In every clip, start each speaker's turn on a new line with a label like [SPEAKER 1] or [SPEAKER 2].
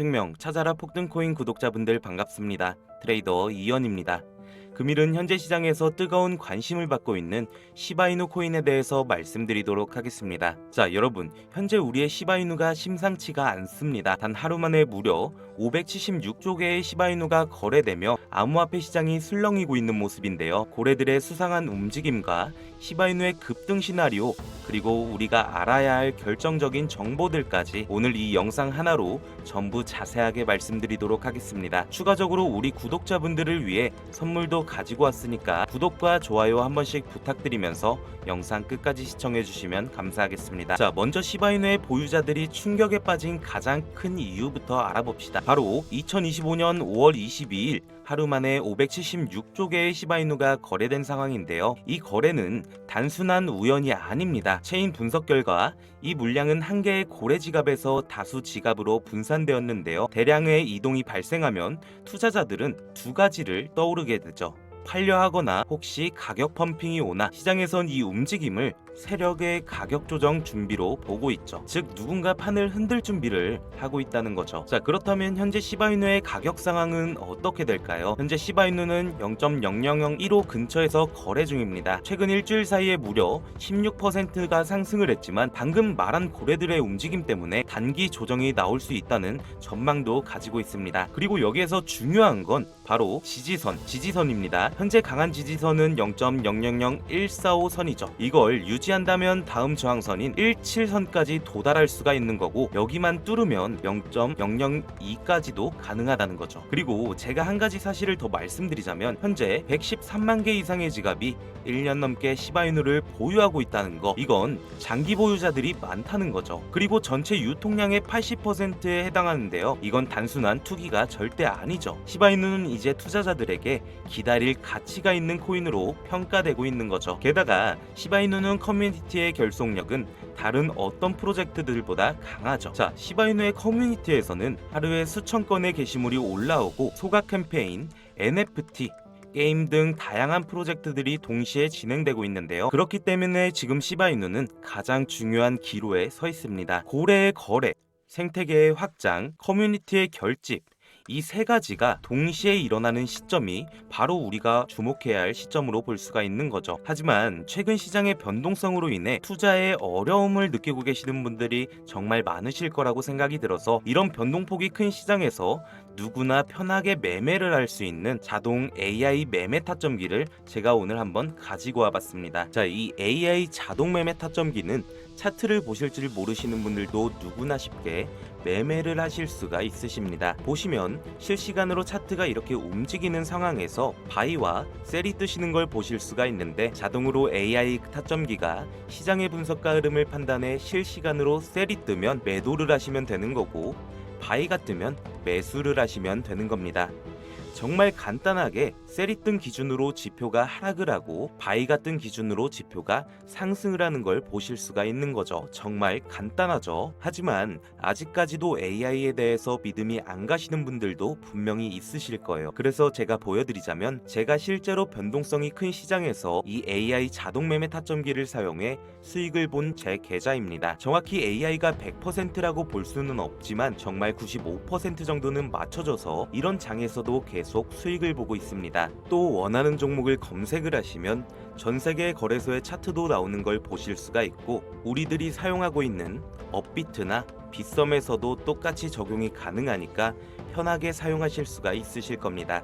[SPEAKER 1] 특명 찾아라 폭등코인 구독자분들 반갑습니다. 트레이더 이현입니다. 금일은 현재 시장에서 뜨거운 관심을 받고 있는 시바이누 코인에 대해서 말씀드리도록 하겠습니다. 자, 여러분, 현재 우리의 시바이누가 심상치가 않습니다. 단 하루 만에 무려 576조 개의 시바이누가 거래되며 암호화폐 시장이 술렁이고 있는 모습인데요. 고래들의 수상한 움직임과 시바이누의 급등 시나리오 그리고 우리가 알아야 할 결정적인 정보들까지 오늘 이 영상 하나로 전부 자세하게 말씀드리도록 하겠습니다. 추가적으로 우리 구독자분들을 위해 선물도 가지고 왔으니까 구독과 좋아요 한 번씩 부탁드리면서 영상 끝까지 시청해 주시면 감사하겠습니다. 자, 먼저 시바이누의 보유자들이 충격에 빠진 가장 큰 이유부터 알아봅시다. 바로 2025년 5월 22일 하루 만에 576조 개의 시바이누가 거래된 상황인데요. 이 거래는 단순한 우연이 아닙니다. 체인 분석 결과 이 물량은 한 개의 고래 지갑에서 다수 지갑으로 분산되었는데요. 대량의 이동이 발생하면 투자자들은 두 가지를 떠오르게 되죠. 팔려 하거나 혹시 가격 펌핑이 오나 시장에선 이 움직임을 세력의 가격 조정 준비로 보고 있죠. 즉 누군가 판을 흔들 준비를 하고 있다는 거죠. 자 그렇다면 현재 시바이누의 가격 상황은 어떻게 될까요? 현재 시바이누는 0.0001호 근처에서 거래 중입니다. 최근 일주일 사이에 무려 16%가 상승을 했지만 방금 말한 고래들의 움직임 때문에 단기 조정이 나올 수 있다는 전망도 가지고 있습니다. 그리고 여기에서 중요한 건 바로 지지선, 지지선입니다. 현재 강한 지지선은 0.000145선이죠. 이걸 유지 한다면 다음 저항선인 17선까지 도달할 수가 있는 거고 여기만 뚫으면 0.002까지도 가능하다는 거죠. 그리고 제가 한 가지 사실을 더 말씀드리자면 현재 113만 개 이상의 지갑이 1년 넘게 시바이누를 보유하고 있다는 거 이건 장기 보유자들이 많다는 거죠. 그리고 전체 유통량의 80%에 해당하는데요. 이건 단순한 투기가 절대 아니죠. 시바이누는 이제 투자자들에게 기다릴 가치가 있는 코인으로 평가되고 있는 거죠. 게다가 시바이누는 커뮤니티의 결속력은 다른 어떤 프로젝트들보다 강하죠. 자, 시바이누의 커뮤니티에서는 하루에 수천 건의 게시물이 올라오고 소각 캠페인, NFT, 게임 등 다양한 프로젝트들이 동시에 진행되고 있는데요. 그렇기 때문에 지금 시바이누는 가장 중요한 기로에 서 있습니다. 고래의 거래, 생태계의 확장, 커뮤니티의 결집, 이 세 가지가 동시에 일어나는 시점이 바로 우리가 주목해야 할 시점으로 볼 수가 있는 거죠. 하지만 최근 시장의 변동성으로 인해 투자에 어려움을 느끼고 계시는 분들이 정말 많으실 거라고 생각이 들어서 이런 변동폭이 큰 시장에서 누구나 편하게 매매를 할 수 있는 자동 AI 매매 타점기를 제가 오늘 한번 가지고 와봤습니다. 자, 이 AI 자동 매매 타점기는 차트를 보실 줄 모르시는 분들도 누구나 쉽게 매매를 하실 수가 있으십니다. 보시면 실시간으로 차트가 이렇게 움직이는 상황에서 바이와 셀이 뜨시는 걸 보실 수가 있는데 자동으로 AI 타점기가 시장의 분석과 흐름을 판단해 실시간으로 셀이 뜨면 매도를 하시면 되는 거고 바이가 뜨면 매수를 하시면 되는 겁니다. 정말 간단하게 셀이 뜬 기준으로 지표가 하락을 하고 바이가 뜬 기준으로 지표가 상승을 하는 걸 보실 수가 있는 거죠. 정말 간단하죠. 하지만 아직까지도 AI에 대해서 믿음이 안 가시는 분들도 분명히 있으실 거예요. 그래서 제가 보여드리자면 제가 실제로 변동성이 큰 시장에서 이 AI 자동 매매 타점기를 사용해 수익을 본 제 계좌입니다. 정확히 AI가 100%라고 볼 수는 없지만 정말 95% 정도는 맞춰져서 이런 장에서도 계속 수익을 보고 있습니다. 또 원하는 종목을 검색을 하시면 전 세계 거래소의 차트도 나오는 걸 보실 수가 있고 우리들이 사용하고 있는 업비트나 빗썸에서도 똑같이 적용이 가능하니까 편하게 사용하실 수가 있으실 겁니다.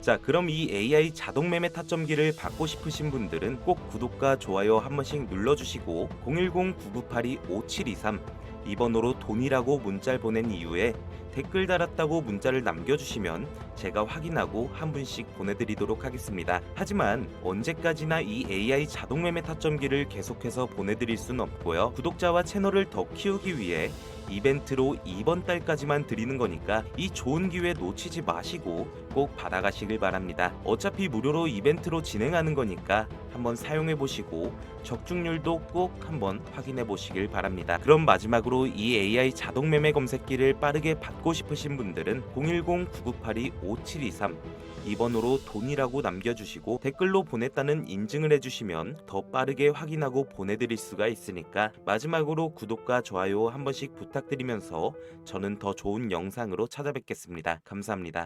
[SPEAKER 1] 자, 그럼 이 AI 자동 매매 타점기를 받고 싶으신 분들은 꼭 구독과 좋아요 한 번씩 눌러주시고 010-9982-5723이 번호로 돈이라고 문자를 보낸 이후에 댓글 달았다고 문자를 남겨주시면 제가 확인하고 한 분씩 보내드리도록 하겠습니다. 하지만 언제까지나 이 AI 자동 매매 타점기를 계속해서 보내드릴 순 없고요. 구독자와 채널을 더 키우기 위해 이벤트로 이번 달까지만 드리는 거니까 이 좋은 기회 놓치지 마시고 꼭 받아가시길 바랍니다. 어차피 무료로 이벤트로 진행하는 거니까 한번 사용해 보시고 적중률도 꼭 한번 확인해 보시길 바랍니다. 그럼 마지막으로 이 AI 자동 매매 검색기를 빠르게 받고 싶으신 분들은 5723 2번으로 돈이라고 남겨주시고 댓글로 보냈다는 인증을 해주시면 더 빠르게 확인하고 보내드릴 수가 있으니까 마지막으로 구독과 좋아요 한 번씩 부탁드리면서 저는 더 좋은 영상으로 찾아뵙겠습니다. 감사합니다.